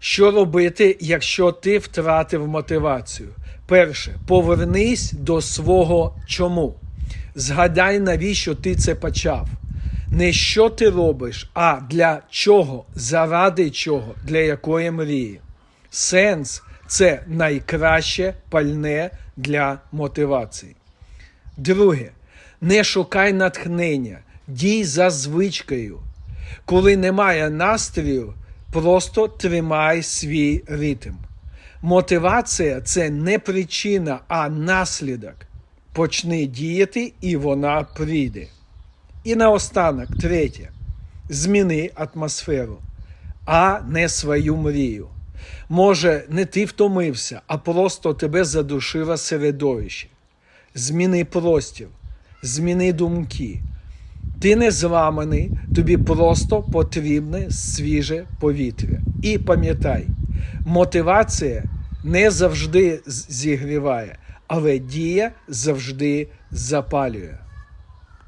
Що робити, якщо ти втратив мотивацію? Перше, повернись до свого чому. Згадай, навіщо ти це почав. Не що ти робиш, а для чого, заради чого, для якої мрії. Сенс це найкраще пальне для мотивації. Друге, не шукай натхнення, дій за звичкою. Коли немає настрою, просто тримай свій ритм. Мотивація це не причина, а наслідок. Почни діяти, і вона прийде. І наостанок, третє, зміни атмосферу, а не свою мрію. Може, не ти втомився, а просто тебе задушило середовище. Зміни простір, зміни думки. Ти не зламаний, тобі просто потрібне свіже повітря. І пам'ятай, мотивація не завжди зігріває, але дія завжди запалює.